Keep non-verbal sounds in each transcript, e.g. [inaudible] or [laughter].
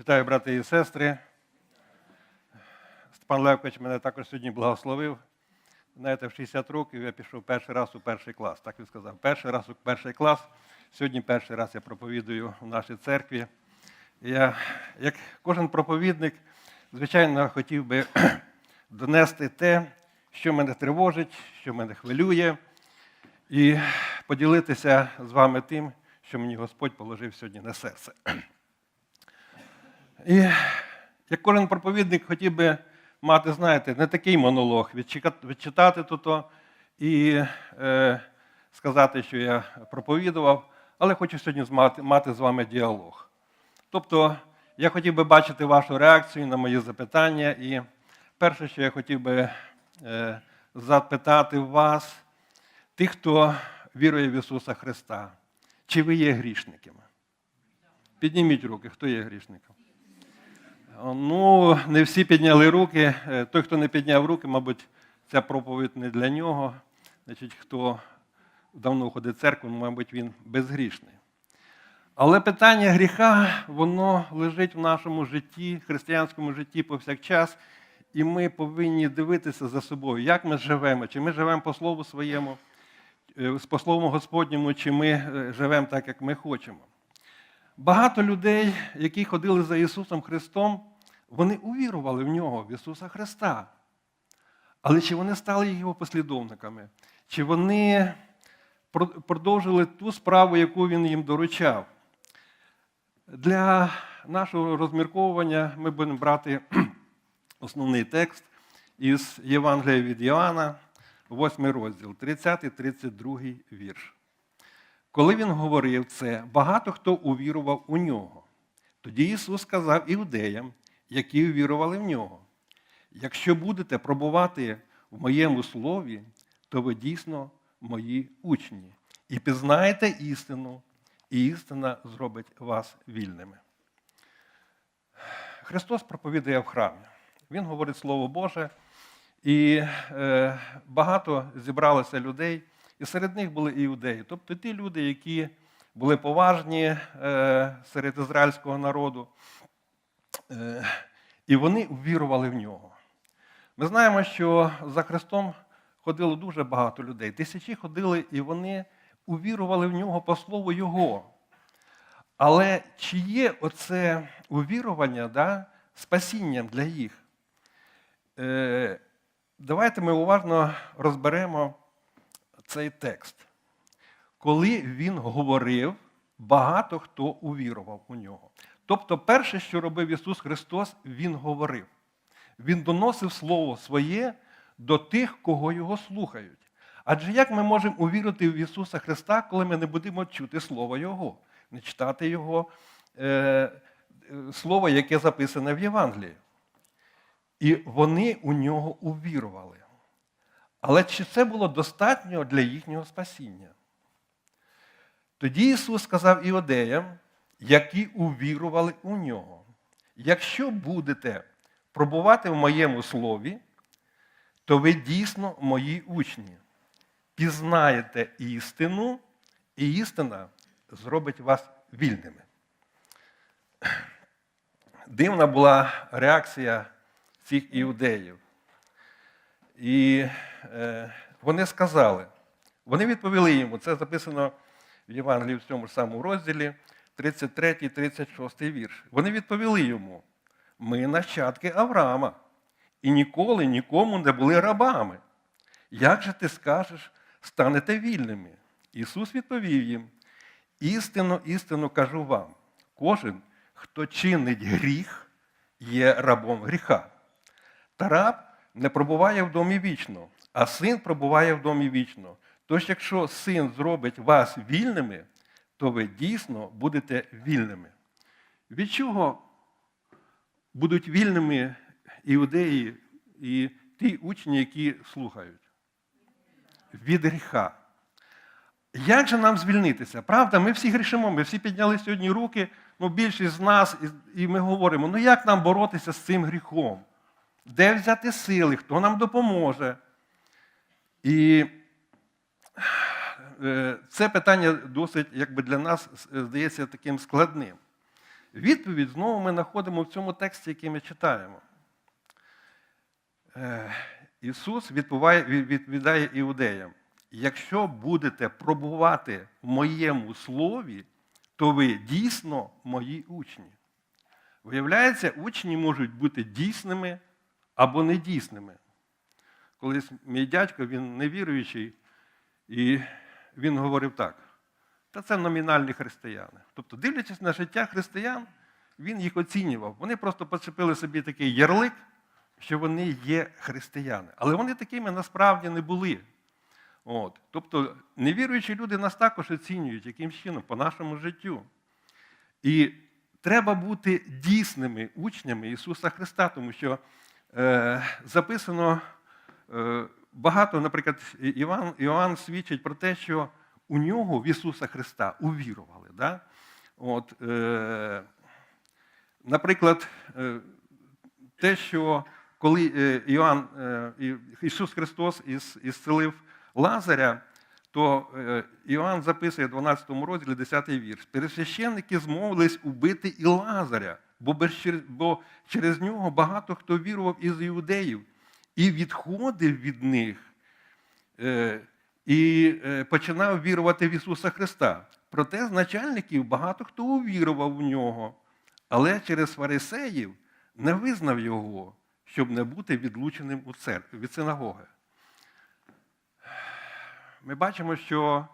Вітаю, брати і сестри. Степан Левкович мене також сьогодні благословив. Знаєте, в 60 років я пішов перший раз у перший клас. Так він сказав. Перший раз у перший клас. Сьогодні перший раз я проповідую в нашій церкві. Я, як кожен проповідник, звичайно, хотів би [clears throat] донести те, що мене тривожить, що мене хвилює, і поділитися з вами тим, що мені Господь положив сьогодні на серце. [clears throat] І як кожен проповідник хотів би мати, знаєте, не такий монолог, відчитати тут і е, сказати, що я проповідував, але хочу сьогодні змати- мати з вами діалог. Тобто, я хотів би бачити вашу реакцію на мої запитання. І перше, що я хотів би е, запитати вас, тих, хто вірує в Ісуса Христа, чи ви є грішниками? Підніміть руки, хто є грішником? Ну, не всі підняли руки. Е, Той, хто не підняв руки, мабуть, ця проповідь не для нього. Значить, хто давно ходить в церкву, мабуть, він безгрішний. Але питання гріха, воно лежить в нашому житті, християнському житті повсякчас, і ми повинні дивитися за собою, як ми живемо, чи ми живемо по слову своєму, е, по слову Господньому, чи ми е, живемо так, як ми хочемо. Багато людей, які ходили за Ісусом Христом, вони увірували в нього, в Ісуса Христа. Але чи вони стали його послідовниками? Чи вони продовжили ту справу, яку він їм доручав? Для нашого розмірковування ми будемо брати [clears throat] основний текст із Євангелія від Іоанна, 8 розділ, 30-32 вірш. Коли він говорив це, багато хто увірував у нього. Тоді Ісус сказав іудеям, які увірували в нього: якщо будете пробувати в моєму слові, то ви дійсно мої учні, і пізнаєте істину, і істина зробить вас вільними. Христос проповідує в храмі. Він говорить Слово Боже, і е, багато зібралося людей, і серед них були іудеї, тобто ті люди, які були поважні е, серед ізраїльського народу, е, і вони ввірували в нього. Ми знаємо, що за Христом ходило дуже багато людей. Тисячі ходили, і вони увірували в нього по слову Його. Але чи є оце увірування да, спасінням для їх? Е, давайте ми уважно розберемо цей текст. Коли він говорив, багато хто увірував у нього. Тобто, перше, що робив Ісус Христос, Він говорив. Він доносив Слово своє до тих, кого його слухають. Адже як ми можемо увірити в Ісуса Христа, коли ми не будемо чути Слово Його, не читати Його е, Слово, яке записане в Євангелії? І вони у нього увірували. Але чи це було достатньо для їхнього спасіння? Тоді Ісус сказав іудеям, які увірували у нього. Якщо будете пробувати в моєму слові, то ви дійсно мої учні. Пізнаєте істину, і істина зробить вас вільними. Дивна була реакція цих іудеїв. І е, вони сказали, вони відповіли йому, це записано в Євангелії в цьому самому розділі, 33-36 вірш. Вони відповіли йому: ми нащадки Авраама і ніколи нікому не були рабами. Як же ти скажеш, станете вільними? Ісус відповів їм: істинно, істинно кажу вам, кожен, хто чинить гріх, є рабом гріха. Та раб не пробуває в домі вічно, а син пробуває в домі вічно. Тож, якщо син зробить вас вільними, то ви дійсно будете вільними. Від чого будуть вільними іудеї і ті учні, які слухають? Від гріха. Як же нам звільнитися? Правда, ми всі грішимо, ми всі підняли сьогодні руки, ну більшість з нас, і- ми говоримо, ну як нам боротися з цим гріхом? Де взяти сили, хто нам допоможе? І е, це питання досить, якби для нас е, здається таким складним. Відповідь знову ми знаходимо в цьому тексті, який ми читаємо. Е, Ісус відповідає, відповідає іудеям: якщо будете пробувати в моєму слові, то ви дійсно мої учні. Виявляється, учні можуть бути дійсними або недійсними. Колись мій дядько, він невіруючий, і він говорив так: та це номінальні християни. Тобто, дивлячись на життя християн, він їх оцінював. Вони просто почепили собі такий ярлик, що вони є християни. Але вони такими насправді не були. От. Тобто, невіруючі люди нас також оцінюють, яким чином по нашому життю. І треба бути дійсними учнями Ісуса Христа, тому що записано е, багато, наприклад, Іван, Іоанн свідчить про те, що у нього в Ісуса Христа увірували. Да? От, е, наприклад, е, те, що коли е, Іоанн, е, Ісус Христос ісцелив Лазаря, то е, Іоанн записує в 12 розділі 10 вірш. Пересвященники змовились убити і Лазаря, бо, через нього багато хто вірував із іудеїв і відходив від них е, і е, починав вірувати в Ісуса Христа. Проте з начальників багато хто увірував в нього, але через фарисеїв не визнав його, щоб не бути відлученим від синагоги. Ми бачимо, що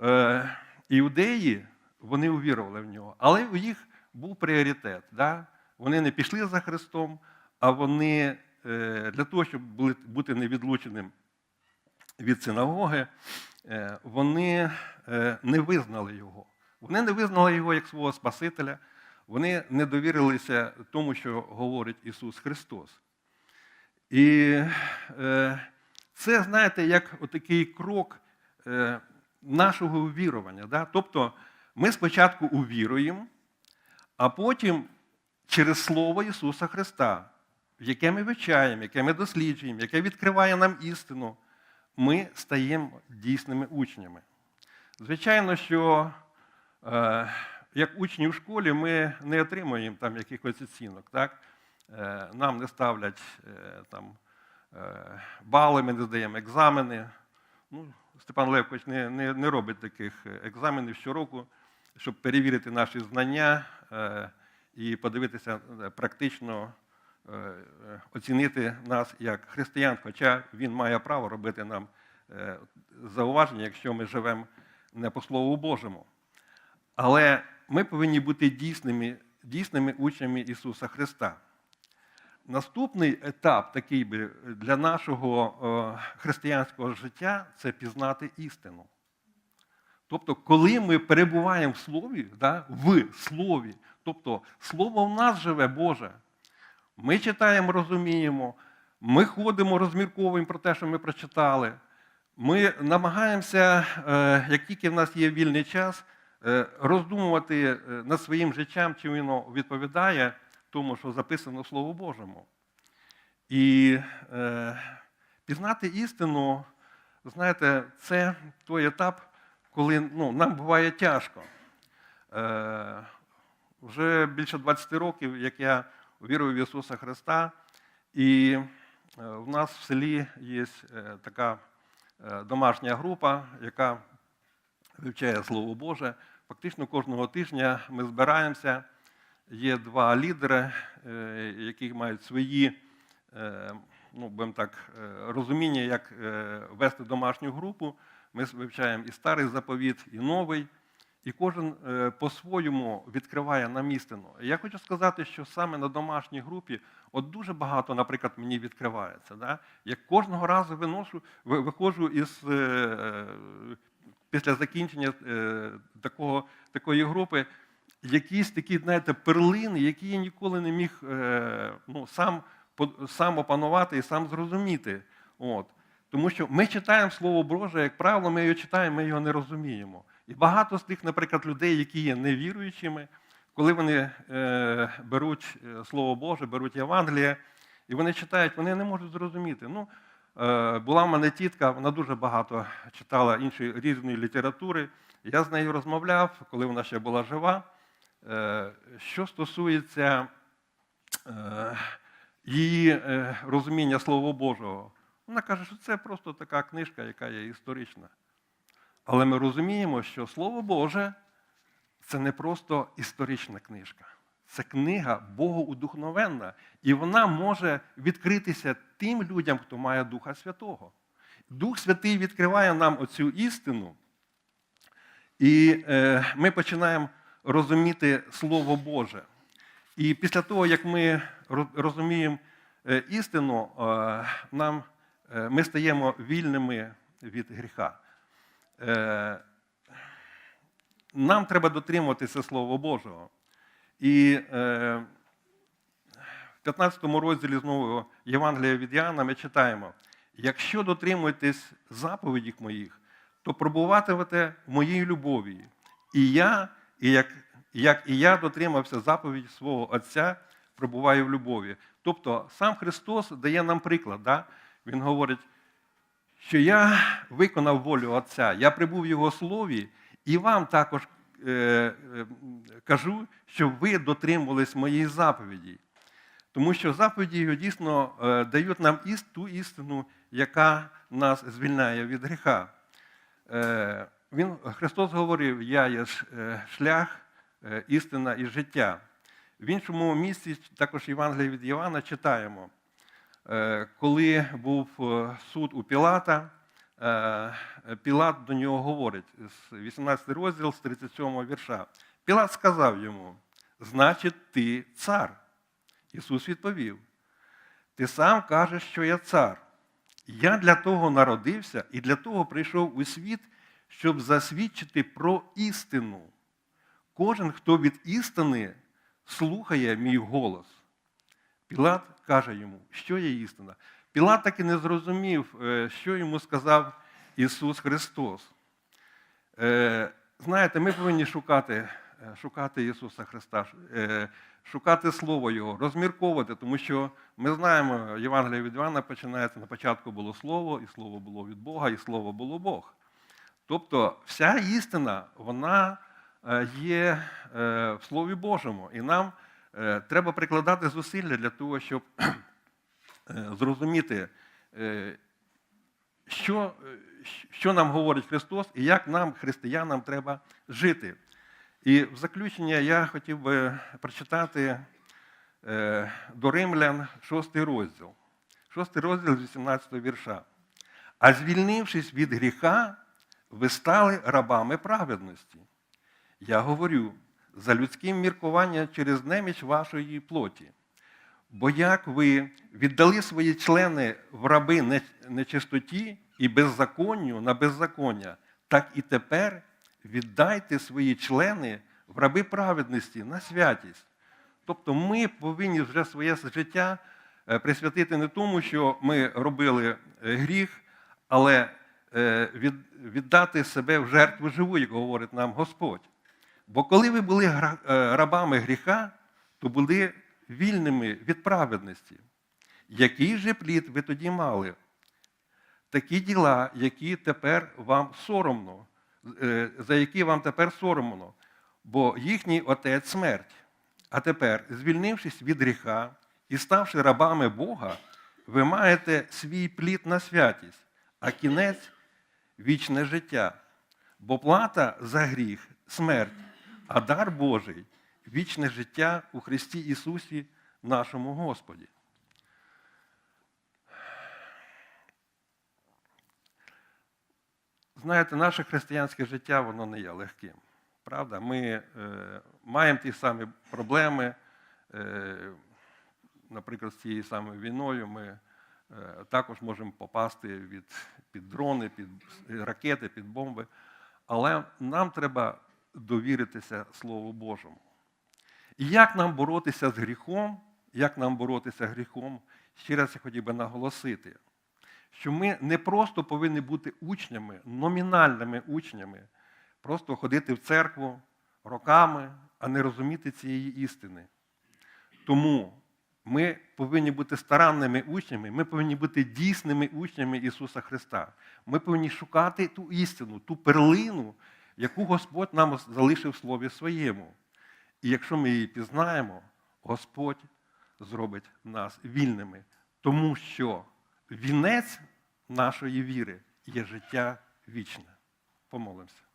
е, іудеї вони увірували в нього, але у їх був пріоритет. Да? Вони не пішли за Христом, а вони е, для того, щоб були, бути невідлученим від синагоги, е, вони е, не визнали його. Вони не визнали його як свого Спасителя, вони не довірилися тому, що говорить Ісус Христос. І е, це, знаєте, як отакий крок е, нашого увірування. Да? Тобто ми спочатку увіруємо, а потім через Слово Ісуса Христа, яке ми вивчаємо, яке ми досліджуємо, яке відкриває нам істину, ми стаємо дійсними учнями. Звичайно, що е, як учні в школі ми не отримуємо там якихось оцінок. Так? Е, нам не ставлять там, бали, ми не здаємо екзамени. Ну, Степан Левкович не, не, не робить таких екзаменів щороку, щоб перевірити наші знання е, і подивитися е, практично, е, е, оцінити нас як християн, хоча він має право робити нам е, зауваження, якщо ми живемо не по Слову Божому. Але ми повинні бути дійсними, дійсними учнями Ісуса Христа. Наступний етап такий би для нашого е, християнського життя це пізнати істину. Тобто, коли ми перебуваємо в Слові, да, в Слові, тобто Слово в нас живе Боже, ми читаємо, розуміємо, ми ходимо, розмірковуємо про те, що ми прочитали. Ми намагаємося, е, як тільки в нас є вільний час, е, роздумувати е, над своїм життям, чи воно відповідає тому, що записано в Слово Божому. І е, пізнати істину, знаєте, це той етап, коли ну, нам буває тяжко. Е, вже більше 20 років, як я вірую в Ісуса Христа, і е, в нас в селі є е, така е, домашня група, яка вивчає Слово Боже. Фактично кожного тижня ми збираємося. Є два лідери, е, які мають свої е, ну, будемо так, е, розуміння, як вести домашню групу. Ми вивчаємо і старий заповіт, і новий. І кожен по-своєму відкриває нам істину. Я хочу сказати, що саме на домашній групі от дуже багато, наприклад, мені відкривається. Да? Я кожного разу виношу, виходжу із, після закінчення такого, такої групи якісь такі, знаєте, перлини, які я ніколи не міг е, ну, сам, сам опанувати і сам зрозуміти. От. Тому що ми читаємо Слово Боже, як правило, ми його читаємо, ми його не розуміємо. І багато з тих, наприклад, людей, які є невіруючими, коли вони е, беруть е, Слово Боже, беруть Євангеліє, і вони читають, вони не можуть зрозуміти. Ну, е, була в мене тітка, вона дуже багато читала іншої різної літератури. Я з нею розмовляв, коли вона ще була жива. Е, що стосується е, її е, розуміння Слова Божого, вона каже, що це просто така книжка, яка є історична. Але ми розуміємо, що Слово Боже це не просто історична книжка. Це книга Богоудухновенна, і вона може відкритися тим людям, хто має Духа Святого. Дух Святий відкриває нам оцю істину, і ми починаємо розуміти Слово Боже. І після того, як ми розуміємо е, істину, е, нам, е, ми стаємо вільними від гріха. Нам треба дотримуватися Слова Божого. І в 15 розділі знову Євангелія від Іоанна ми читаємо: якщо дотримуєтесь заповідей моїх, то пробуватимете в моїй любові. І я, і як, як і я дотримався заповіді свого Отця, пробуваю в любові. Тобто сам Христос дає нам приклад. Да? Він говорить, що я виконав волю Отця, я прибув в Його слові, і вам також е, е, кажу, щоб ви дотримувались моєї заповіді. Тому що заповіді дійсно е, дають нам іс- ту істину, яка нас звільняє від гріха. Е, він, Христос говорив: Я є е, шлях, е, істина і життя. В іншому місці, також Євангелія від Івана, читаємо. Е, коли був суд у Пілата, Пілат до нього говорить, з 18 розділ з 37 вірша. Пілат сказав йому: Значить, ти цар. Ісус відповів: Ти сам кажеш, що я цар. Я для того народився і для того прийшов у світ, щоб засвідчити про істину. Кожен, хто від істини слухає мій голос. Пілат каже йому, що є істина. Пілат так і не зрозумів, е, що йому сказав Ісус Христос. Е, Знаєте, ми повинні шукати, е, шукати Ісуса Христа, шукати Слово Його, розмірковувати, тому що ми знаємо, Євангелія від Івана починається, на початку було Слово, і Слово було від Бога, і Слово було Бог. Тобто вся істина, вона е, є е, в Слові Божому. І нам е, треба прикладати зусилля для того, щоб [clears throat] зрозуміти, що, що нам говорить Христос і як нам, християнам, треба жити. І в заключення я хотів би прочитати до Римлян 6 розділ. 6 розділ 18 вірша. А звільнившись від гріха, ви стали рабами праведності. Я говорю за людським міркуванням через неміч вашої плоті. Бо як ви віддали свої члени в раби нечистоті і беззаконню на беззаконня, так і тепер віддайте свої члени в раби праведності на святість. Тобто ми повинні вже своє життя е, присвятити не тому, що ми робили е, гріх, але віддати себе в жертву живу, як говорить нам Господь. Бо коли ви були е, рабами гріха, то були вільними від праведності. Який же плід ви тоді мали? Такі діла, які тепер вам соромно, е, за які вам тепер соромно, бо їхній отець смерть. А тепер, звільнившись від гріха і ставши рабами Бога, ви маєте свій плід на святість, а кінець вічне життя. Бо плата за гріх смерть, а дар Божий вічне життя у Христі Ісусі, нашому Господі. Знаєте, наше християнське життя воно не є легким. Правда? Ми е, маємо ті самі проблеми, е, наприклад, з цією самою війною ми також можемо попасти від, під дрони, під ракети, під бомби. Але нам треба довіритися Слову Божому. І як нам боротися з гріхом, як нам боротися з гріхом, ще раз я хотів би наголосити, що ми не просто повинні бути учнями, номінальними учнями, просто ходити в церкву роками, а не розуміти цієї істини. Тому ми повинні бути старанними учнями, ми повинні бути дійсними учнями Ісуса Христа. Ми повинні шукати ту істину, ту перлину, яку Господь нам залишив в Слові Своєму. І якщо ми її пізнаємо, Господь зробить нас вільними, тому що вінець нашої віри є життя вічне. Помолимося.